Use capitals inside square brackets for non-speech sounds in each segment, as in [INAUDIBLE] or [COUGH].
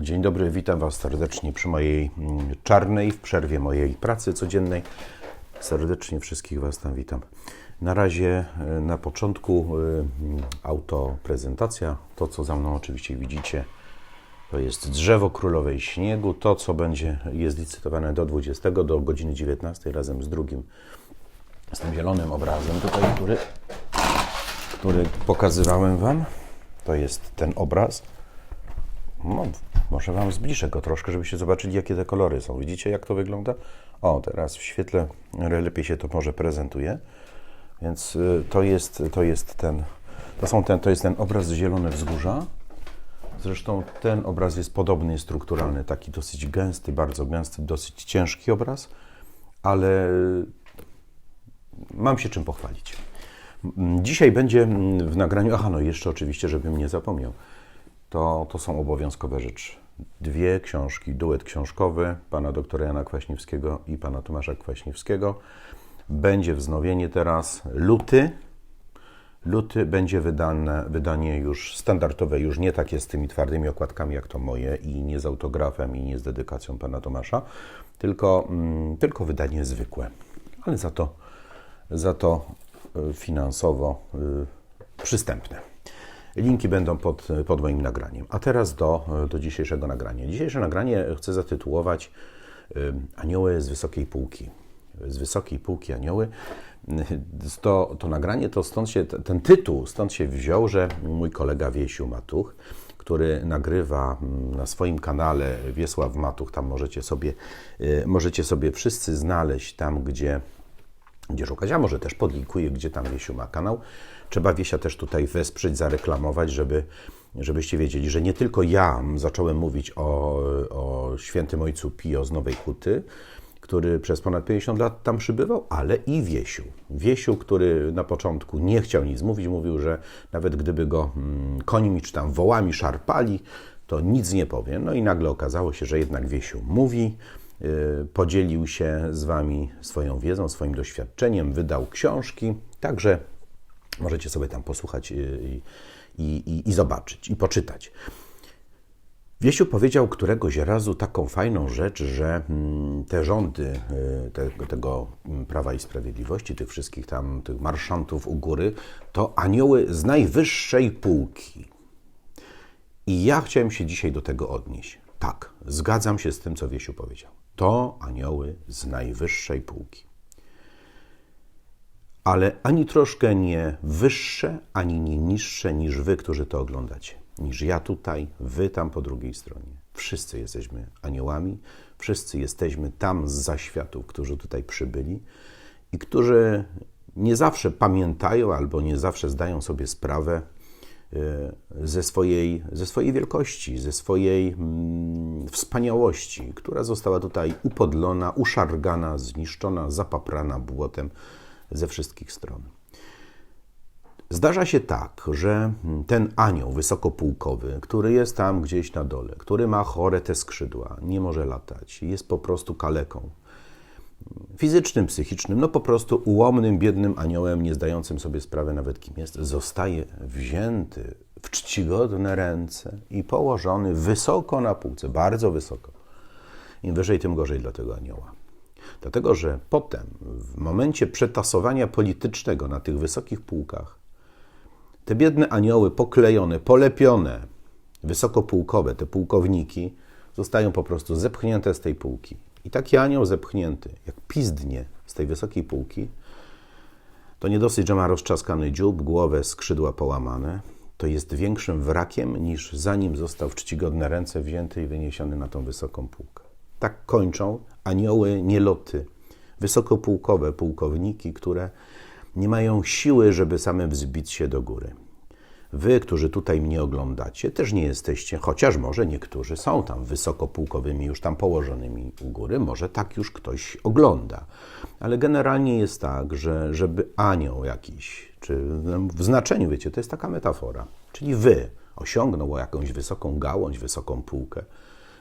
Dzień dobry, witam Was serdecznie przy mojej mm, czarnej, w przerwie mojej pracy codziennej. Serdecznie wszystkich Was tam witam. Na razie e, na początku y, mm, autoprezentacja. To, co za mną oczywiście widzicie, to jest drzewo królowej śniegu. To, co będzie, jest licytowane do 20, do godziny 19 razem z drugim, z tym zielonym obrazem tutaj, który, który pokazywałem Wam. To jest ten obraz. No, może Wam zbliżę go troszkę, żebyście zobaczyli, jakie te kolory są. Widzicie, jak to wygląda? O, teraz w świetle lepiej się to może prezentuje. Więc y, to jest, to jest ten, to są ten, to jest ten obraz zielone wzgórza. Zresztą ten obraz jest podobny, jest strukturalny, taki dosyć gęsty, bardzo gęsty, dosyć ciężki obraz, ale mam się czym pochwalić. Dzisiaj będzie mm, w nagraniu, aha, no jeszcze oczywiście, żebym nie zapomniał, to, to są obowiązkowe rzeczy. Dwie książki, duet książkowy pana doktora Jana Kwaśniewskiego i pana Tomasza Kwaśniewskiego. Będzie wznowienie teraz luty. Luty będzie wydane, wydanie już standardowe, już nie takie z tymi twardymi okładkami jak to moje i nie z autografem i nie z dedykacją pana Tomasza, tylko, mm, tylko wydanie zwykłe, ale za to, za to y, finansowo y, przystępne. Linki będą pod, pod moim nagraniem. A teraz do, do dzisiejszego nagrania. Dzisiejsze nagranie chcę zatytułować Anioły z wysokiej półki. Z wysokiej półki anioły. [LAUGHS] To, to nagranie, to stąd się, ten tytuł stąd się wziął, że mój kolega Wiesiu Matuch, który nagrywa na swoim kanale Wiesław Matuch, tam możecie sobie, y, możecie sobie wszyscy znaleźć tam, gdzie gdzie szukać, a może też podlinkuję, gdzie tam Wiesiu ma kanał. Trzeba Wiesia też tutaj wesprzeć, zareklamować, żeby, żebyście wiedzieli, że nie tylko ja zacząłem mówić o, o świętym ojcu Pio z Nowej Huty, który przez ponad 50 lat tam przybywał, ale i Wiesiu. Wiesiu, który na początku nie chciał nic mówić, mówił, że nawet gdyby go mm, końmi czy tam wołami szarpali, to nic nie powie. No i nagle okazało się, że jednak Wiesiu mówi, y, podzielił się z Wami swoją wiedzą, swoim doświadczeniem, wydał książki, także możecie sobie tam posłuchać y, i, i, i zobaczyć, i poczytać. Wiesiu powiedział któregoś razu taką fajną rzecz, że mm, te rządy y, tego, tego mm, Prawa i Sprawiedliwości, tych wszystkich tam, tych marszantów u góry, to anioły z najwyższej półki. I ja chciałem się dzisiaj do tego odnieść. Tak, zgadzam się z tym, co Wiesiu powiedział. To anioły z najwyższej półki. Ale ani troszkę nie wyższe, ani nie niższe niż wy, którzy to oglądacie. Niż ja tutaj, wy tam po drugiej stronie. Wszyscy jesteśmy aniołami, wszyscy jesteśmy tam z zaświatów, którzy tutaj przybyli i którzy nie zawsze pamiętają albo nie zawsze zdają sobie sprawę y, ze swojej, ze swojej wielkości, ze swojej mm, wspaniałości, która została tutaj upodlona, uszargana, zniszczona, zapaprana błotem ze wszystkich stron. Zdarza się tak, że ten anioł wysokopółkowy, który jest tam gdzieś na dole, który ma chore te skrzydła, nie może latać, jest po prostu kaleką fizycznym, psychicznym, no po prostu ułomnym, biednym aniołem, nie zdającym sobie sprawy nawet kim jest, zostaje wzięty w czcigodne ręce i położony wysoko na półce, bardzo wysoko. Im wyżej, tym gorzej dla tego anioła. Dlatego, że potem, w momencie przetasowania politycznego na tych wysokich półkach, te biedne anioły poklejone, polepione, wysokopółkowe, te pułkowniki, zostają po prostu zepchnięte z tej półki. I taki anioł zepchnięty, jak pizdnie z tej wysokiej półki, to nie dosyć, że ma rozczaskany dziób, głowę, skrzydła połamane, to jest większym wrakiem niż zanim został w czcigodne ręce wzięty i wyniesiony na tą wysoką półkę. Tak kończą anioły nieloty, wysokopółkowe pułkowniki, które nie mają siły, żeby same wzbić się do góry. Wy, którzy tutaj mnie oglądacie, też nie jesteście, chociaż może niektórzy są tam wysokopółkowymi, już tam położonymi u góry, może tak już ktoś ogląda. Ale generalnie jest tak, że żeby anioł jakiś, czy w znaczeniu, wiecie, to jest taka metafora, czyli wy osiągnął jakąś wysoką gałąź, wysoką półkę,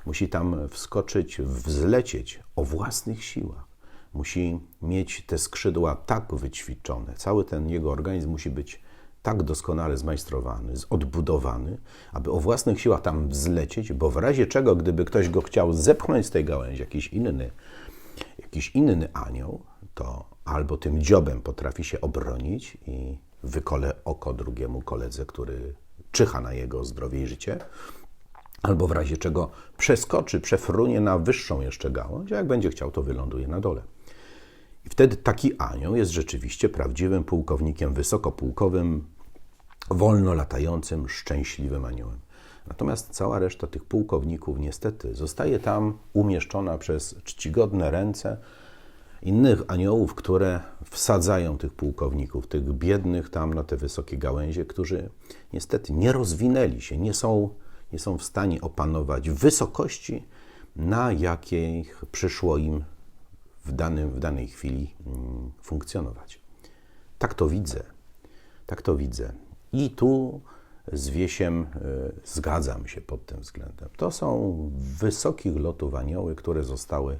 musi tam wskoczyć, wzlecieć o własnych siłach. Musi mieć te skrzydła tak wyćwiczone, cały ten jego organizm musi być tak doskonale zmajstrowany, odbudowany, aby o własnych siłach tam wzlecieć, bo w razie czego, gdyby ktoś go chciał zepchnąć z tej gałęzi, jakiś inny, jakiś inny anioł, to albo tym dziobem potrafi się obronić i wykole oko drugiemu koledze, który czyha na jego zdrowie i życie, albo w razie czego przeskoczy, przefrunie na wyższą jeszcze gałąź, a jak będzie chciał, to wyląduje na dole. I wtedy taki anioł jest rzeczywiście prawdziwym pułkownikiem wysokopułkowym, wolno latającym, szczęśliwym aniołem. Natomiast cała reszta tych pułkowników niestety zostaje tam umieszczona przez czcigodne ręce innych aniołów, które wsadzają tych pułkowników, tych biednych tam na te wysokie gałęzie, którzy niestety nie rozwinęli się, nie są, nie są w stanie opanować wysokości, na jakiej przyszło im w, danym, w danej chwili mm, funkcjonować. Tak to widzę. Tak to widzę. I tu z Wiesiem e, zgadzam się pod tym względem. To są wysokich lotów anioły, które zostały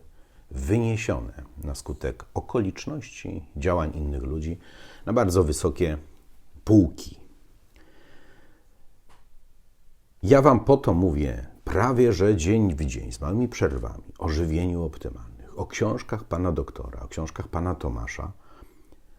wyniesione na skutek okoliczności, działań innych ludzi na bardzo wysokie półki. Ja Wam po to mówię prawie, że dzień w dzień, z małymi przerwami, o żywieniu optymalnych, o książkach Pana doktora, o książkach Pana Tomasza,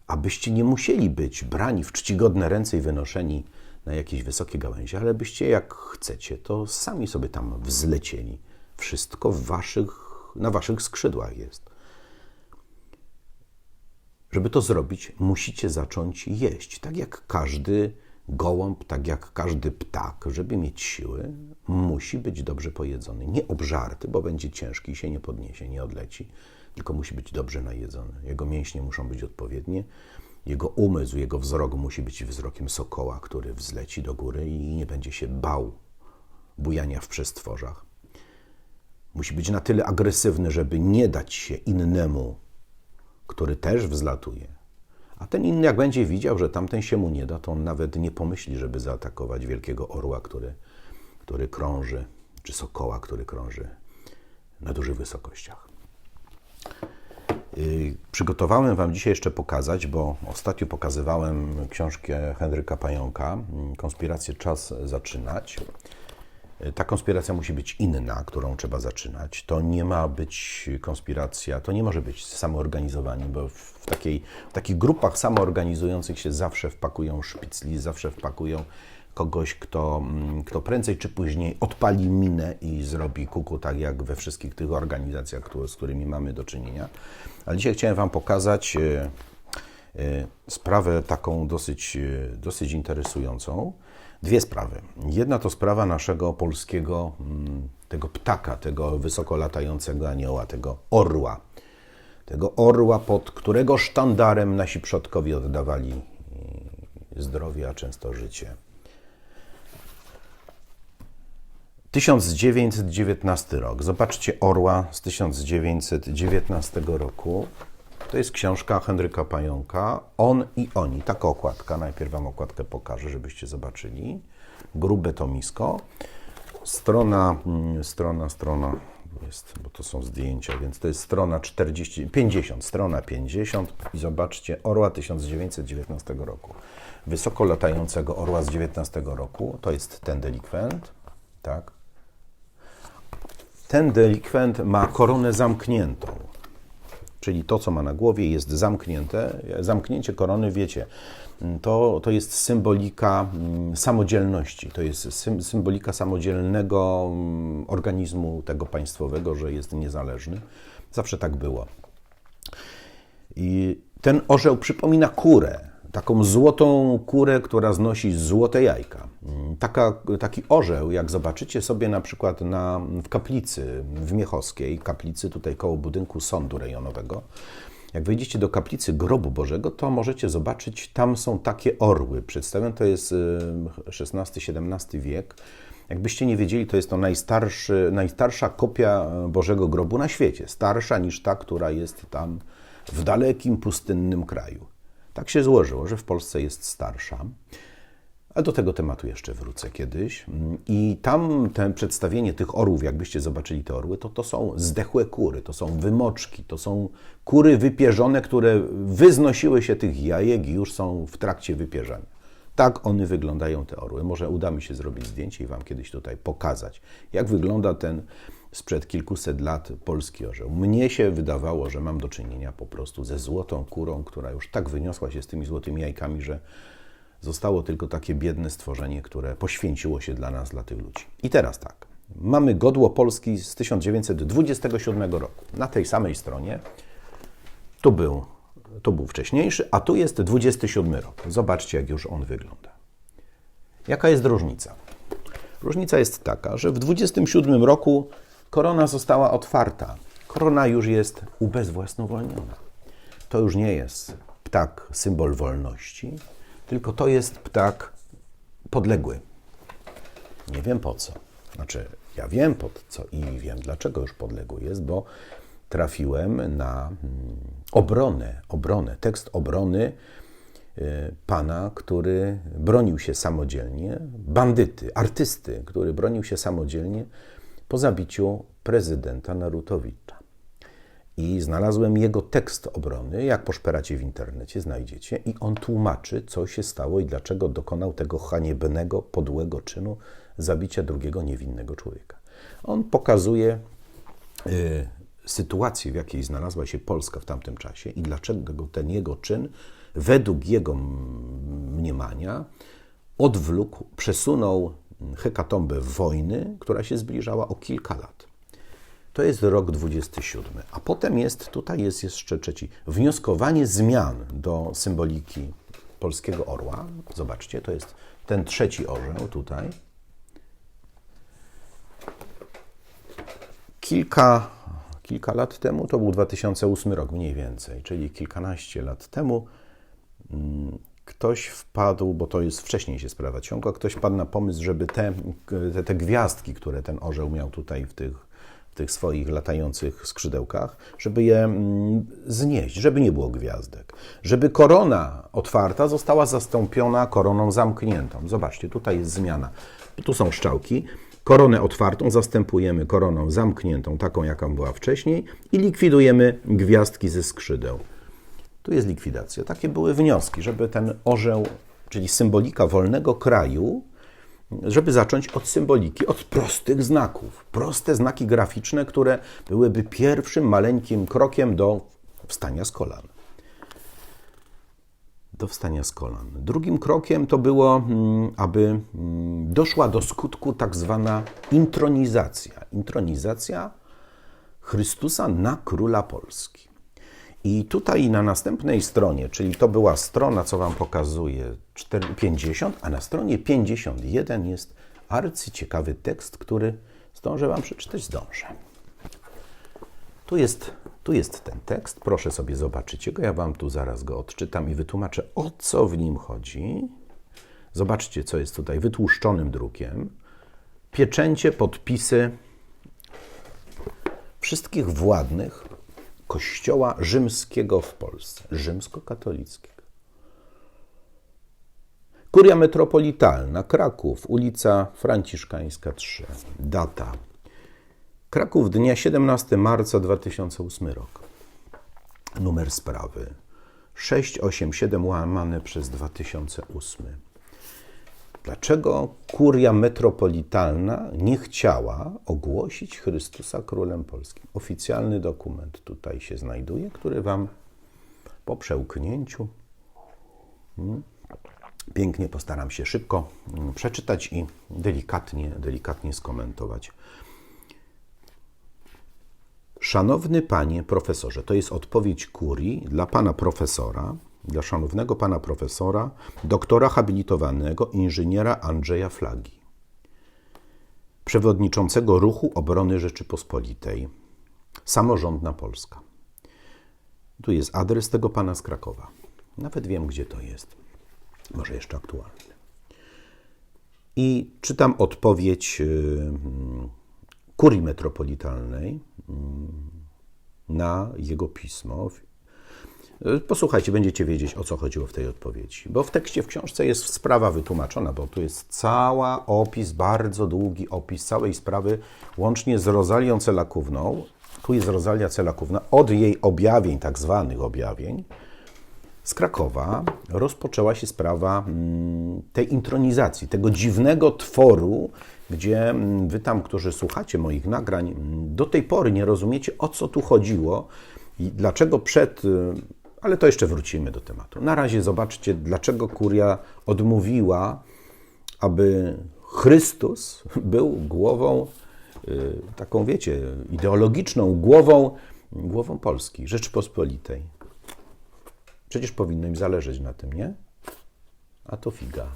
abyście nie musieli być brani w czcigodne ręce i wynoszeni na jakieś wysokie gałęzie, ale byście jak chcecie, to sami sobie tam wzlecieli. Wszystko waszych, na waszych skrzydłach jest. Żeby to zrobić, musicie zacząć jeść, tak jak każdy gołąb, tak jak każdy ptak, żeby mieć siły, musi być dobrze pojedzony. Nie obżarty, bo będzie ciężki i się nie podniesie, nie odleci, tylko musi być dobrze najedzony. Jego mięśnie muszą być odpowiednie jego umysł, jego wzrok musi być wzrokiem sokoła, który wzleci do góry i nie będzie się bał bujania w przestworzach. Musi być na tyle agresywny, żeby nie dać się innemu, który też wzlatuje. A ten inny, jak będzie widział, że tamten się mu nie da, to on nawet nie pomyśli, żeby zaatakować wielkiego orła, który, który krąży, czy sokoła, który krąży na dużych wysokościach. Y, przygotowałem Wam dzisiaj jeszcze pokazać, bo ostatnio pokazywałem książkę Henryka Pająka, mm, Konspirację Czas Zaczynać. Y, ta konspiracja musi być inna, którą trzeba zaczynać. To nie ma być konspiracja, to nie może być samoorganizowanie, bo w, takiej, w takich grupach samoorganizujących się zawsze wpakują szpicli, zawsze wpakują kogoś, kto, mm, kto prędzej czy później odpali minę i zrobi kuku, tak jak we wszystkich tych organizacjach, z którymi mamy do czynienia. Ale dzisiaj chciałem Wam pokazać e, e, sprawę taką dosyć, e, dosyć interesującą. Dwie sprawy. Jedna to sprawa naszego polskiego, mm, tego ptaka, tego wysoko latającego anioła, tego orła. Tego orła, pod którego sztandarem nasi przodkowie oddawali zdrowie, a często życie. 1919 rok. Zobaczcie Orła z 1919 roku. To jest książka Henryka Pająka. On i oni. Taka okładka. Najpierw Wam okładkę pokażę, żebyście zobaczyli. Grube tomisko. Strona, mm, strona, strona jest, bo to są zdjęcia, więc to jest strona 40, 50, strona 50 i zobaczcie Orła 1919 roku. Wysoko latającego Orła z 19 roku, to jest ten delikwent, tak? ten delikwent ma koronę zamkniętą. Czyli to, co ma na głowie, jest zamknięte. Zamknięcie korony, wiecie, to, to jest symbolika mm, samodzielności, to jest symbolika samodzielnego mm, organizmu tego państwowego, że jest niezależny. Zawsze tak było. I ten orzeł przypomina kurę taką złotą kurę, która znosi złote jajka. Taka, taki orzeł, jak zobaczycie sobie na przykład na, w kaplicy w Miechowskiej, kaplicy tutaj koło budynku sądu rejonowego, jak wejdziecie do kaplicy Grobu Bożego, to możecie zobaczyć, tam są takie orły. Przedstawione to jest XVI-XVII wiek. Jakbyście nie wiedzieli, to jest to najstarszy, najstarsza kopia Bożego Grobu na świecie. Starsza niż ta, która jest tam w dalekim, pustynnym kraju. Tak się złożyło, że w Polsce jest starsza. Ale do tego tematu jeszcze wrócę kiedyś. I tam ten przedstawienie tych orłów, jakbyście zobaczyli te orły, to to są zdechłe kury, to są wymoczki, to są kury wypierzone, które wyznosiły się tych jajek i już są w trakcie wypierzania. Tak one wyglądają, te orły. Może uda mi się zrobić zdjęcie i Wam kiedyś tutaj pokazać, jak wygląda ten sprzed kilkuset lat polski orzeł. Mnie się wydawało, że mam do czynienia po prostu ze złotą kurą, która już tak wyniosła się z tymi złotymi jajkami, że zostało tylko takie biedne stworzenie, które poświęciło się dla nas, dla tych ludzi. I teraz tak. Mamy godło Polski z 1927 roku. Na tej samej stronie tu był, tu był wcześniejszy, a tu jest 27 rok. Zobaczcie, jak już on wygląda. Jaka jest różnica? Różnica jest taka, że w 27 roku korona została otwarta. Korona już jest ubezwłasnowolniona. To już nie jest ptak symbol wolności, tylko to jest ptak podległy. Nie wiem po co. Znaczy, ja wiem po co i wiem dlaczego już podległy jest, bo trafiłem na mm, obronę, obronę, tekst obrony y, pana, który bronił się samodzielnie, bandyty, artysty, który bronił się samodzielnie po zabiciu prezydenta Narutowicza. I znalazłem jego tekst obrony, jak poszperacie w internecie, znajdziecie, i on tłumaczy, co się stało i dlaczego dokonał tego haniebnego, podłego czynu zabicia drugiego niewinnego człowieka. On pokazuje y, sytuację, w jakiej znalazła się Polska w tamtym czasie i dlaczego ten jego czyn, według jego mniemania, odwlókł, przesunął hekatombę wojny, która się zbliżała o kilka lat. To jest rok 27. A potem jest, tutaj jest jeszcze trzeci, wnioskowanie zmian do symboliki polskiego orła. Zobaczcie, to jest ten trzeci orzeł tutaj. Kilka, kilka lat temu, to był 2008 rok mniej więcej, czyli kilkanaście lat temu, mm, ktoś wpadł, bo to jest wcześniej się sprawa ciągła, ktoś wpadł na pomysł, żeby te, te, te gwiazdki, które ten orzeł miał tutaj w tych, w tych swoich latających skrzydełkach, żeby je mm, znieść, żeby nie było gwiazdek. Żeby korona otwarta została zastąpiona koroną zamkniętą. Zobaczcie, tutaj jest zmiana. Tu są szczałki. Koronę otwartą zastępujemy koroną zamkniętą, taką jaką była wcześniej, i likwidujemy gwiazdki ze skrzydeł. Tu jest likwidacja. Takie były wnioski, żeby ten orzeł, czyli symbolika wolnego kraju, żeby zacząć od symboliki, od prostych znaków. Proste znaki graficzne, które byłyby pierwszym maleńkim krokiem do wstania z kolan. Do wstania z kolan. Drugim krokiem to było, mm, aby mm, doszła do skutku tak zwana intronizacja. Intronizacja Chrystusa na króla Polski. I tutaj na następnej stronie, czyli to była strona, co Wam pokazuję, 50, a na stronie 51 jest arcyciekawy tekst, który zdążę Wam przeczytać, zdążę. Tu jest, tu jest ten tekst, proszę sobie zobaczyć go, ja Wam tu zaraz go odczytam i wytłumaczę, o co w nim chodzi. Zobaczcie, co jest tutaj wytłuszczonym drukiem. Pieczęcie, podpisy wszystkich władnych Kościoła rzymskiego w Polsce, rzymskokatolickiego. Kuria metropolitalna, Kraków, ulica Franciszkańska 3. Data. Kraków, dnia 17 marca 2008 rok. Numer sprawy 687 łamane przez 2008. Dlaczego kuria metropolitalna nie chciała ogłosić Chrystusa królem polskim? Oficjalny dokument tutaj się znajduje, który Wam po przełknięciu hmm, pięknie postaram się szybko hmm, przeczytać i delikatnie, delikatnie skomentować. Szanowny panie profesorze, to jest odpowiedź kurii dla pana profesora, dla szanownego pana profesora, doktora habilitowanego inżyniera Andrzeja Flagi, przewodniczącego Ruchu Obrony Rzeczypospolitej, Samorządna Polska. Tu jest adres tego pana z Krakowa. Nawet wiem, gdzie to jest. Może jeszcze aktualny. I czytam odpowiedź y, kurii metropolitalnej mm, na jego pismo Posłuchajcie, będziecie wiedzieć, o co chodziło w tej odpowiedzi. Bo w tekście w książce jest sprawa wytłumaczona, bo tu jest cała opis, bardzo długi opis całej sprawy, łącznie z Rozalią Celakówną. Tu jest Rozalia Celakówna, od jej objawień, tak zwanych objawień, z Krakowa rozpoczęła się sprawa mm, tej intronizacji, tego dziwnego tworu, gdzie mm, wy tam, którzy słuchacie moich nagrań, mm, do tej pory nie rozumiecie, o co tu chodziło i dlaczego przed. Ale to jeszcze wrócimy do tematu. Na razie zobaczcie, dlaczego kuria odmówiła, aby Chrystus był głową, y, taką wiecie, ideologiczną głową, głową Polski, Rzeczypospolitej. Przecież powinno im zależeć na tym, nie? A to figa.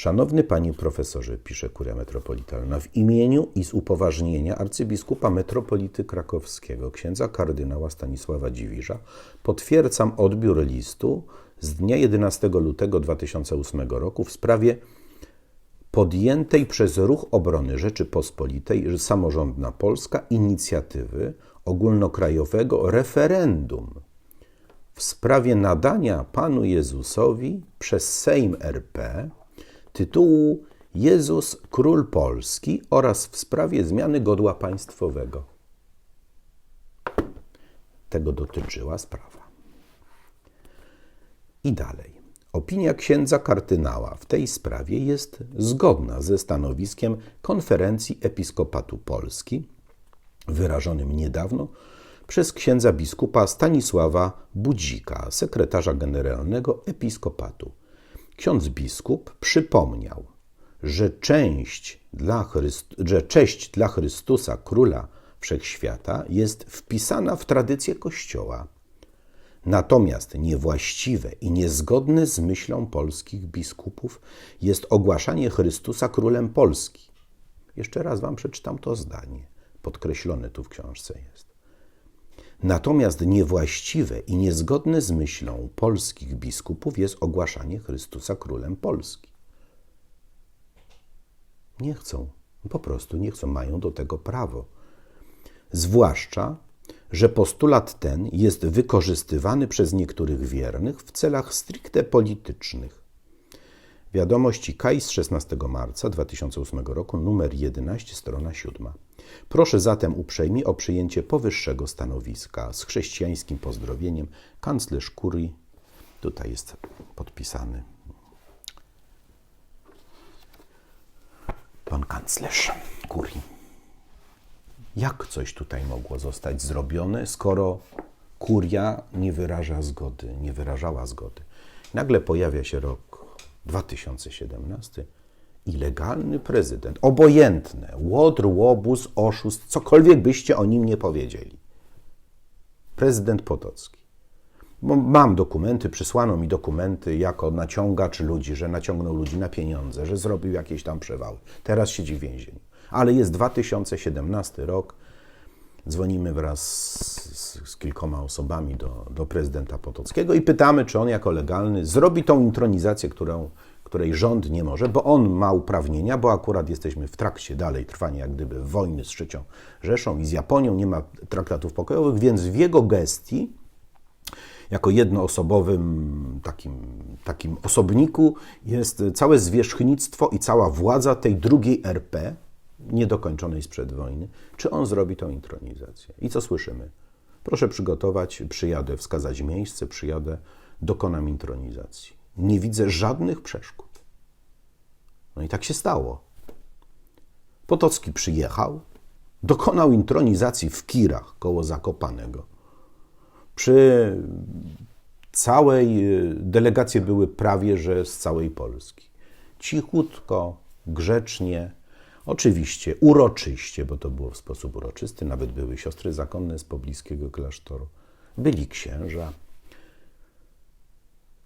Szanowny panie profesorze, pisze Kuria Metropolitalna, w imieniu i z upoważnienia arcybiskupa metropolity krakowskiego, księdza kardynała Stanisława Dziwisza, potwierdzam odbiór listu z dnia 11 lutego 2008 roku w sprawie podjętej przez Ruch Obrony Rzeczypospolitej Samorządna Polska inicjatywy ogólnokrajowego referendum w sprawie nadania Panu Jezusowi przez Sejm RP tytułu Jezus Król Polski oraz w sprawie zmiany godła państwowego. Tego dotyczyła sprawa. I dalej. Opinia księdza kardynała w tej sprawie jest zgodna ze stanowiskiem Konferencji Episkopatu Polski, wyrażonym niedawno przez księdza biskupa Stanisława Budzika, sekretarza generalnego Episkopatu. Ksiądz biskup przypomniał, że, część dla Chryst- że cześć dla Chrystusa, Króla Wszechświata, jest wpisana w tradycję Kościoła. Natomiast niewłaściwe i niezgodne z myślą polskich biskupów jest ogłaszanie Chrystusa królem Polski. Jeszcze raz wam przeczytam to zdanie. Podkreślone tu w książce jest. Natomiast niewłaściwe i niezgodne z myślą polskich biskupów jest ogłaszanie Chrystusa królem Polski. Nie chcą, po prostu nie chcą, mają do tego prawo. Zwłaszcza, że postulat ten jest wykorzystywany przez niektórych wiernych w celach stricte politycznych. Wiadomości KAI z 16 marca 2008 roku, numer 11, strona 7. Proszę zatem uprzejmie o przyjęcie powyższego stanowiska z chrześcijańskim pozdrowieniem kanclerz kurii. Tutaj jest podpisany pan kanclerz kurii. Jak coś tutaj mogło zostać zrobione, skoro kuria nie wyraża zgody, nie wyrażała zgody? Nagle pojawia się rok 2017 i legalny prezydent, obojętne, łotr, łobuz, oszust, cokolwiek byście o nim nie powiedzieli. Prezydent Potocki. Mam dokumenty, przysłano mi dokumenty jako naciągacz ludzi, że naciągnął ludzi na pieniądze, że zrobił jakieś tam przewały. Teraz siedzi w więzieniu. Ale jest 2017 rok. Dzwonimy wraz z, z kilkoma osobami do, do prezydenta Potockiego i pytamy, czy on jako legalny zrobi tą intronizację, którą, której rząd nie może, bo on ma uprawnienia, bo akurat jesteśmy w trakcie dalej trwania jak gdyby wojny z trzecią Rzeszą i z Japonią, nie ma traktatów pokojowych, więc w jego gestii jako jednoosobowym takim, takim osobniku jest całe zwierzchnictwo i cała władza tej drugiej RP, niedokończonej sprzed wojny. Czy on zrobi tą intronizację? I co słyszymy? Proszę przygotować, przyjadę wskazać miejsce, przyjadę, dokonam intronizacji. Nie widzę żadnych przeszkód. No i tak się stało. Potocki przyjechał, dokonał intronizacji w Kirach koło Zakopanego. Przy całej delegacji były prawie że z całej Polski. Cichutko, grzecznie, oczywiście uroczyście, bo to było w sposób uroczysty, nawet były siostry zakonne z pobliskiego klasztoru, byli księża.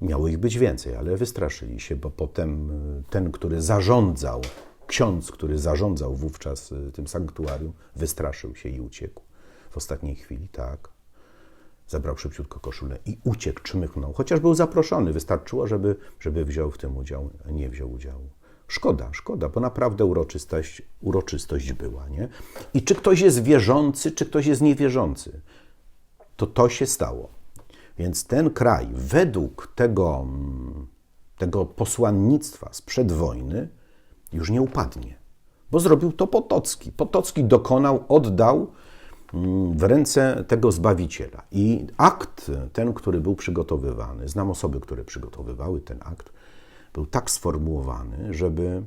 Miało ich być więcej, ale wystraszyli się, bo potem ten, który zarządzał, ksiądz, który zarządzał wówczas tym sanktuarium, wystraszył się i uciekł. W ostatniej chwili, tak, zabrał szybciutko koszulę i uciekł, czmychnął. Chociaż był zaproszony, wystarczyło, żeby, żeby wziął w tym udział, nie wziął udziału. Szkoda, szkoda, bo naprawdę uroczystość, uroczystość była, nie? I czy ktoś jest wierzący, czy ktoś jest niewierzący, to to się stało. Więc ten kraj według tego, tego posłannictwa sprzed wojny już nie upadnie, bo zrobił to Potocki. Potocki dokonał, oddał mm, w ręce tego Zbawiciela. I akt, ten, który był przygotowywany, znam osoby, które przygotowywały ten akt, był tak sformułowany, żeby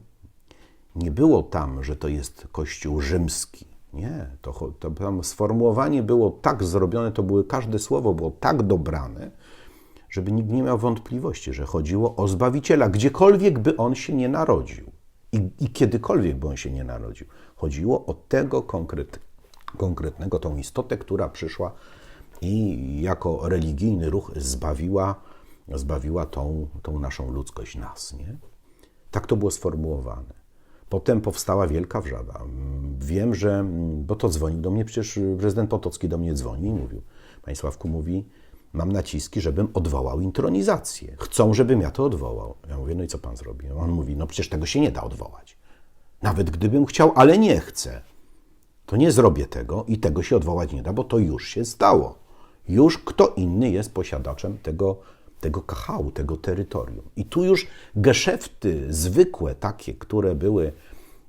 nie było tam, że to jest Kościół rzymski. Nie, to, to tam sformułowanie było tak zrobione, to były, każde słowo było tak dobrane, żeby nikt nie miał wątpliwości, że chodziło o Zbawiciela, gdziekolwiek by on się nie narodził i, i kiedykolwiek by on się nie narodził. Chodziło o tego konkret, konkretnego, tą istotę, która przyszła i jako religijny ruch zbawiła, zbawiła tą, tą naszą ludzkość, nas. Nie? Tak to było sformułowane. Potem powstała wielka wrzada. Wiem, że, bo to dzwonił do mnie, przecież prezydent Potocki do mnie dzwonił i mówił. Panie Sławku mówi, mam naciski, żebym odwołał intronizację. Chcą, żebym ja to odwołał. Ja mówię, no i co pan zrobi? On mówi, no przecież tego się nie da odwołać. Nawet gdybym chciał, ale nie chcę. To nie zrobię tego i tego się odwołać nie da, bo to już się stało. Już kto inny jest posiadaczem tego, tego kachału, tego terytorium. I tu już geszefty zwykłe, takie, które były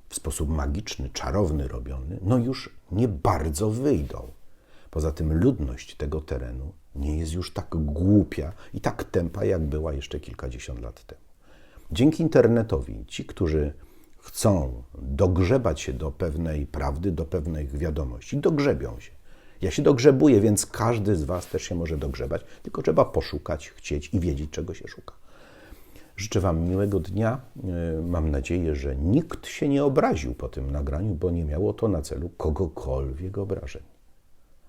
w sposób magiczny, czarowny robione, no już nie bardzo wyjdą. Poza tym ludność tego terenu nie jest już tak głupia i tak tępa, jak była jeszcze kilkadziesiąt lat temu. Dzięki internetowi ci, którzy chcą dogrzebać się do pewnej prawdy, do pewnych wiadomości, dogrzebią się. Ja się dogrzebuję, więc każdy z Was też się może dogrzebać, tylko trzeba poszukać, chcieć i wiedzieć, czego się szuka. Życzę Wam miłego dnia. Yy, Mam nadzieję, że nikt się nie obraził po tym nagraniu, bo nie miało to na celu kogokolwiek obrażeń.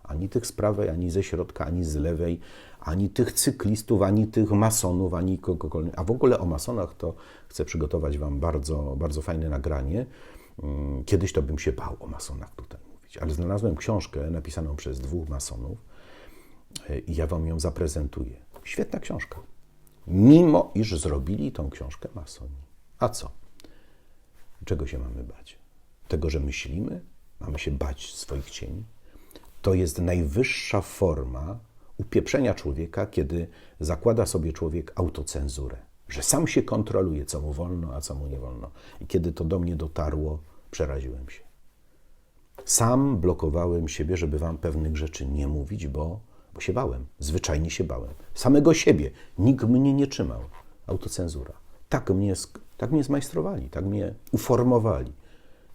Ani tych z prawej, ani ze środka, ani z lewej, ani tych cyklistów, ani tych masonów, ani kogokolwiek. A w ogóle o masonach to chcę przygotować Wam bardzo, bardzo fajne nagranie. Mm, Kiedyś to bym się bał o masonach tutaj mówić, ale znalazłem książkę napisaną przez dwóch masonów yy, i ja Wam ją zaprezentuję. Świetna książka. Mimo iż zrobili tą książkę masoni. A co? Czego się mamy bać? Tego, że myślimy? Mamy się bać swoich cieni? To jest najwyższa forma upieprzenia człowieka, kiedy zakłada sobie człowiek autocenzurę, że sam się kontroluje, co mu wolno, a co mu nie wolno. I kiedy to do mnie dotarło, przeraziłem się. Sam blokowałem siebie, żeby wam pewnych rzeczy nie mówić, bo, bo się bałem. Zwyczajnie się bałem. Samego siebie. Nikt mnie nie trzymał. Autocenzura. Tak mnie, tak mnie zmajstrowali, tak mnie uformowali.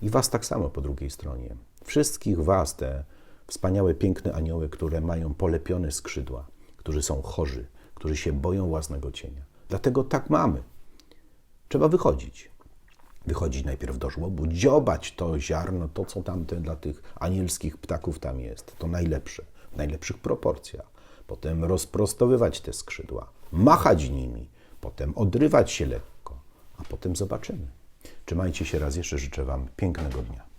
I was tak samo po drugiej stronie. Wszystkich was, te wspaniałe, piękne anioły, które mają polepione skrzydła, którzy są chorzy, którzy się boją własnego cienia. Dlatego tak mamy. Trzeba wychodzić wychodzić najpierw do żłobu, dziobać to ziarno, to co tam te, dla tych anielskich ptaków tam jest, to najlepsze, w najlepszych proporcjach. Potem rozprostowywać te skrzydła, machać nimi, potem odrywać się lekko, a potem zobaczymy. Trzymajcie się raz jeszcze, życzę Wam pięknego dnia.